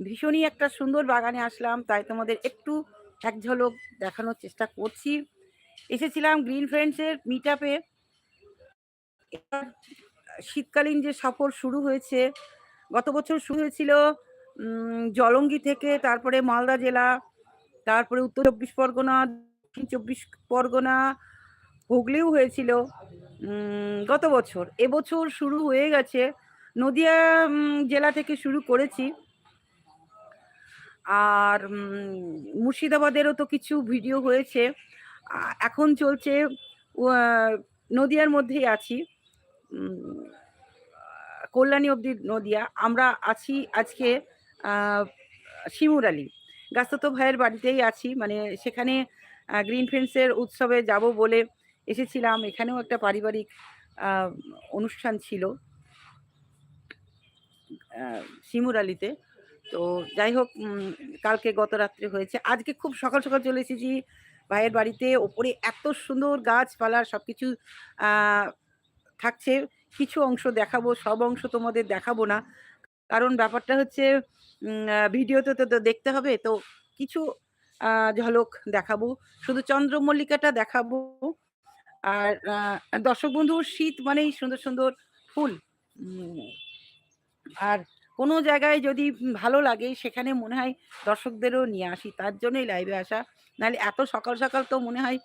ভীষণই একটা সুন্দর বাগানে আসলাম, তাই তোমাদের একটু এক ঝলক দেখানোর চেষ্টা করছি। এসেছিলাম গ্রিন ফ্রেন্ডসের মিট আপে শীতকালীন যে সফর শুরু হয়েছে, গত বছর শুরু হয়েছিল জলঙ্গি থেকে, তারপরে মালদা জেলা, তারপরে উত্তর চব্বিশ পরগনা, দক্ষিণ চব্বিশ পরগনা, হুগলিও হয়েছিল গত বছর। এবছর শুরু হয়ে গেছে। নদিয়া জেলা থেকে শুরু করেছি। আর মুর্শিদাবাদেরও তো কিছু ভিডিও হয়েছে। এখন চলছে নদিয়ার মধ্যেই আছি। কল্যাণী অবধি নদিয়া। আমরা আছি আজকে শিমুরালি গাস্তত ভাইয়ের বাড়িতেই আছি। মানে সেখানে গ্রিন ফ্রেন্ডসের উৎসবে যাব বলে এসেছিলাম। এখানেও একটা পারিবারিক অনুষ্ঠান ছিল আহ, শিমুরালিতে তো যাই হোক কালকে গত রাত্রে হয়েছে। আজকে খুব সকাল সকাল চলে এসেছি ভাইয়ের বাড়িতে। ওপরে এত সুন্দর গাছপালা সব কিছু থাকছে। কিছু অংশ দেখাবো, সব অংশ তোমাদের দেখাবো না। কারণ ব্যাপারটা হচ্ছে ভিডিওতে তো দেখতে হবে। তো কিছু ঝলক দেখাবো। শুধু চন্দ্রমল্লিকাটা দেখাবো। আর দর্শক বন্ধু, শীত মানেই সুন্দর সুন্দর ফুল। আর কোনো জায়গায় যদি ভালো লাগে, সেখানে মনে হয় দর্শকদেরও নিয়ে আসি। তার জন্যই লাইভে আসা। নাহলে এত সকাল সকাল তো মনে হয়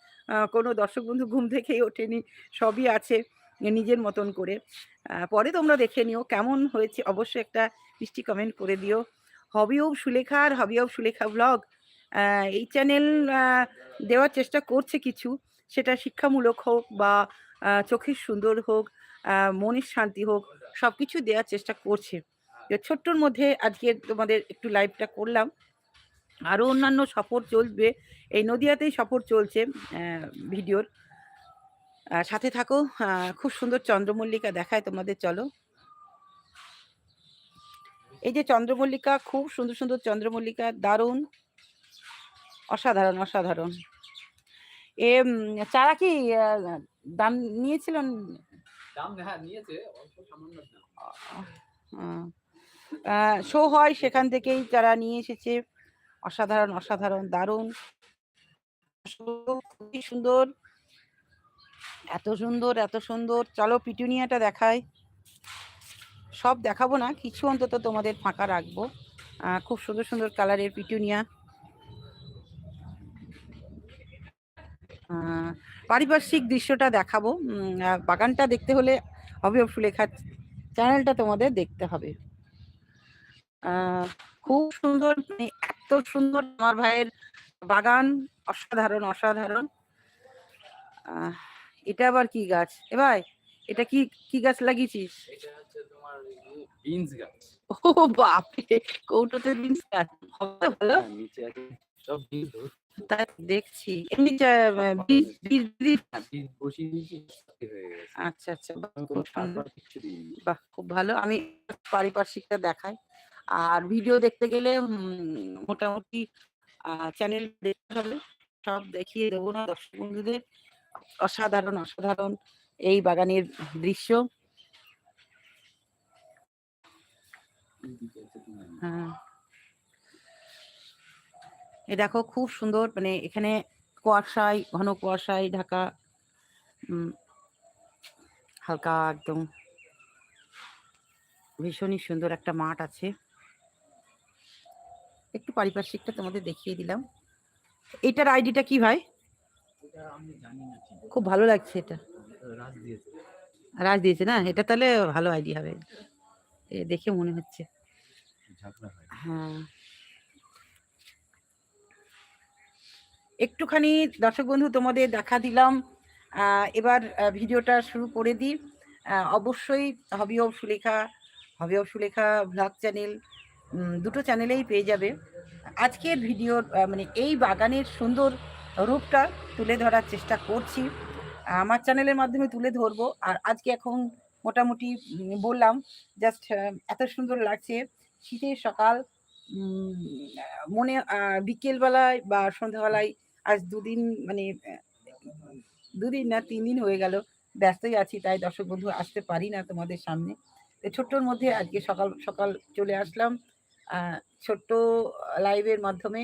কোনো দর্শক বন্ধু ঘুম থেকেই ওঠেনি। সবই আছে নিজের মতন করে। পরে তোমরা দেখে নিও কেমন হয়েছে। অবশ্যই একটা মিষ্টি কমেন্ট করে দিও। হবি অফ সুলেখা আর হবি অফ সুলেখা ব্লগ এই চ্যানেল দেওয়ার চেষ্টা করছে কিছু। সেটা শিক্ষামূলক হোক বা চোখের সুন্দর হোক মনের শান্তি হোক সব কিছু দেওয়ার চেষ্টা করছে। ছোট্টর মধ্যে আজকে তোমাদের একটু লাইভটা করলাম। আরও অন্যান্য সফর চলবে। এই নদিয়াতেই সফর চলছে ভিডিওর। সাথে থাকো খুব সুন্দর চন্দ্রমল্লিকা দেখায় তোমাদের চলো। এই যে চন্দ্রমল্লিকা খুব সুন্দর সুন্দর চন্দ্রমল্লিকা দারুণ। অসাধারণ অসাধারণ। এ চারা কি দাম নিয়েছিলেন? দাম হ্যাঁ নিয়েছে অল্প সামান্য শো হয় সেখান থেকেই যারা নিয়ে এসেছে। অসাধারণ অসাধারণ, দারুণ। খুবই সুন্দর। এত সুন্দর এত সুন্দর। চলো পিটুনিয়াটা দেখায় সব দেখাবো না, কিছু অন্তত তোমাদের ফাঁকা রাখব। খুব সুন্দর সুন্দর কালারের পিটুনিয়া। পারিপার্শ্বিক দৃশ্যটা দেখাবো। বাগানটা দেখতে হলে হবে সুলেখা চ্যানেলটা তোমাদের দেখতে হবে। খুব সুন্দর মানে এত সুন্দর আমার ভাইয়ের বাগান অসাধারণ অসাধারণ। এটা আবার কি গাছ? এ ভাই এটা কি কি গাছ লাগিয়েছিস? বিনস গাছ। ও বাপরে কৌটোতে বিনস গাছ। হবে ভালো। হ্যাঁ, নিচে আছে সব বীজ তাই দেখছি। এমনি বীজ বীজ বীজ- হ্যাঁ, বসিয়ে দিয়েছি আচ্ছা আচ্ছা বাহ খুব ভালো। আমি পারিপার্শ্বিকটা দেখাই। আর ভিডিও দেখতে গেলে মোটামুটি চ্যানেল দেখতে হবে। সব দেখিয়ে দেবো না, দর্শক বন্ধুদের। অসাধারণ অসাধারণ এই বাগানের দৃশ্য। হ্যাঁ। এ দেখো, খুব সুন্দর মানে এখানে কুয়াশায়, ঘন কুয়াশায় ঢাকা হালকা একদম ভীষণই সুন্দর একটা মাঠ আছে। একটু পারিপার্শ্বিকটা তোমাদের দেখিয়ে দিলাম। এটার আইডিটা কি ভাই? এটা আমি জানি না ঠিক। খুব ভালো লাগছে এটা। রাজ দিয়েছে। না? এটা তাহলে ভালো আইডি হবে। এ দেখে মনে হচ্ছে। হ্যাঁ। একটুখানি দর্শক বন্ধু তোমাদের দেখা দিলাম। এবার ভিডিওটা শুরু করে দিই। অবশ্যই hobby of Sulekha hobby of Sulekha blog channel দুটো চ্যানেলেই পেয়ে যাবে। আজকের ভিডিওর মানে এই বাগানের সুন্দর রূপটা তুলে ধরার চেষ্টা করছি। আমার চ্যানেলের মাধ্যমে তুলে ধরবো। আর আজকে এখন মোটামুটি বললাম জাস্ট এত সুন্দর লাগছে। শীতের সকাল মনে বিকেলবেলায় বা সন্ধ্যাবেলায় আজ দুদিন মানে দুদিন না, তিন দিন হয়ে গেল, ব্যস্তই আছি, তাই দর্শক বন্ধু আসতে পারি না তোমাদের সামনে। ছোট্টর মধ্যে আজকে সকাল সকাল চলে আসলাম। ছোট্ট লাইভের মাধ্যমে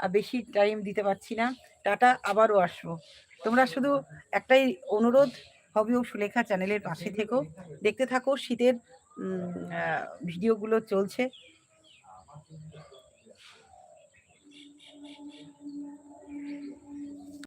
বেশি টাইম দিতে পারছি না। টাটা, আবারও আসব। তোমরা শুধু একটাই অনুরোধ হবি ও সুলেখা চ্যানেলের পাশে থেকো। দেখতে থাকো, শীতের ভিডিওগুলো চলছে।